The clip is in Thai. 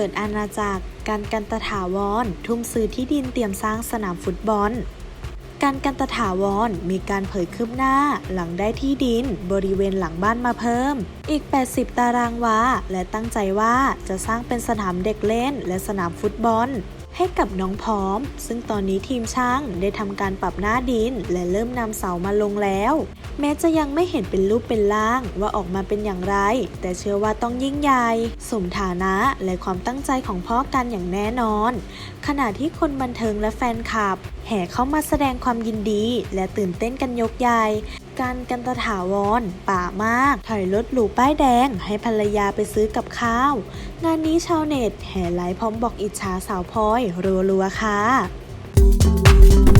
ิดอาณาจักร การกันตถาวร ทุ่มซื้อที่ดินเตรียมสร้างสนามฟุตบอล การกันตถาวรมีการเผยคืบหน้า หลังได้ที่ดิน บริเวณหลังบ้านมาเพิ่ม อีก 80 ตารางวา และตั้งใจว่าจะสร้างเป็นสนามเด็กเล่น และสนามฟุตบอล ให้กับน้องพร้อม ซึ่งตอนนี้ทีมช่างได้ทำการปรับหน้าดิน และเริ่มนำเสามาลงแล้ว แม้จะยังไม่เห็นเป็นรูปเป็นร่างว่าออกมาเป็นอย่างไร แต่เชื่อว่าต้องยิ่งใหญ่สมฐานะและความตั้งใจของพ่อกันอย่างแน่นอน ขณะที่คนบันเทิงและแฟนคลับ แห่เข้ามาแสดงความยินดี และตื่นเต้นกันยกใหญ่ การกันตถาวรป่ามาก ถอยรถหรูป้ายแดง ให้ภรรยาไปซื้อกับข้าว งานนี้ชาวเน็ตแห่ไลค์พร้อมบอกอิจฉาสาวพลอยรัวๆค่ะ